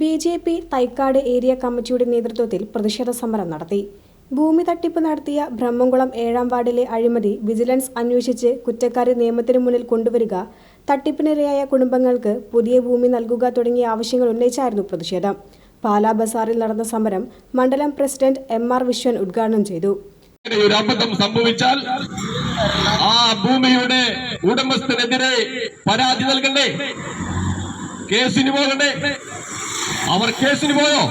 B J P Thycaud area കമ്മിറ്റിയുടെ നേതൃത്വത്തിൽ പ്രതിഷേധ സമരം നടത്തി. ഭൂമി തട്ടിപ്പ് നടത്തിയ ബ്രഹ്മംകുളം ഏഴാം വാർഡിലെ അഴിമതി വിജിലൻസ് അന്വേഷിച്ച് കുറ്റക്കാരെ നിയമത്തിന് മുന്നിൽ കൊണ്ടുവരിക തട്ടിപ്പിനിരയായ കുടുംബങ്ങൾക്ക് പുതിയ ഭൂമി നൽകുക തുടങ്ങിയ ആവശ്യങ്ങൾ ഉന്നയിച്ചായിരുന്നു പ്രതിഷേധം. പാലാ ബസാറിൽ നടന്ന സമരം മണ്ഡലം പ്രസിഡന്റ് എം ആർ വിശ്വൻ ഉദ്ഘാടനം ചെയ്തു. സംഭവിച്ചാൽ ആ ഭൂമിയുടെ ഉടമസ്ഥനെതിരെ പരാതി നൽകണ്ടേ? കേസിന് പോകണ്ടേ? അവർ കേസിന് പോയോ?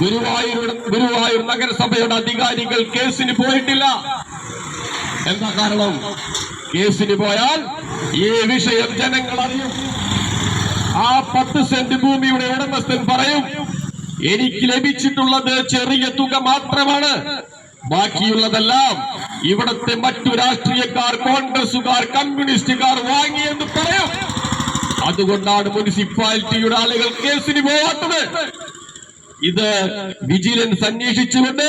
ഗുരുവായൂർ ഗുരുവായൂർ നഗരസഭയുടെ അധികാരികൾ കേസിന് പോയിട്ടില്ല. എന്താ കാരണം? കേസിന് പോയാൽ ഈ വിഷയം ജനങ്ങൾ അറിയും. ആ പത്ത് സെന്റ് ഭൂമിയുടെ ഉടമസ്ഥൻ പറയും എനിക്ക് ലഭിച്ചിട്ടുള്ളത് ചെറിയ തുക മാത്രമാണ്. ബാക്കിയുള്ളതെല്ലാം ഇവിടത്തെ മറ്റു രാഷ്ട്രീയക്കാർ കോൺഗ്രസുകാർ കമ്മ്യൂണിസ്റ്റുകാർ വാങ്ങിയെന്ന് അതുകൊണ്ടാണ് മുനിസിപ്പാലിറ്റിയുടെ ആളുകൾ കേസിന് പോവാത്തത്. ഇത് വിജിലൻസ് അന്വേഷിച്ചുകൊണ്ട്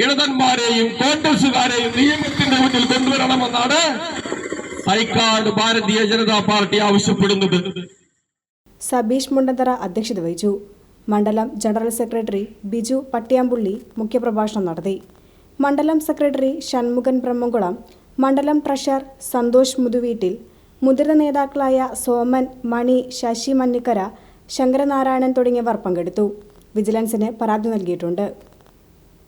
ഇടതന്മാരെയും കോൺഗ്രസുകാരെയും നിയമത്തിന്റെ മുന്നിൽ കൊണ്ടുവരണമെന്നാണ് തൈക്കാട് ഭാരതീയ ജനതാ പാർട്ടി ആവശ്യപ്പെടുന്നത്. സബീഷ് മുണ്ടന്തറ അധ്യക്ഷത വഹിച്ചു. മണ്ഡലം ജനറൽ സെക്രട്ടറി ബിജു പട്ടിയാമ്പുള്ളി മുഖ്യപ്രഭാഷണം നടത്തി. മണ്ഡലം സെക്രട്ടറി ഷൺമുഖൻ ബ്രഹ്മകുളം മണ്ഡലം ട്രഷറർ സന്തോഷ് മുതുവീട്ടിൽ മുതിർന്ന നേതാക്കളായ സോമൻ മണി ശശി മന്നിക്കര ശങ്കരനാരായണൻ തുടങ്ങിയവർ പങ്കെടുത്തു. വിജിലൻസിന് പരാതി നൽകിയിട്ടുണ്ട്.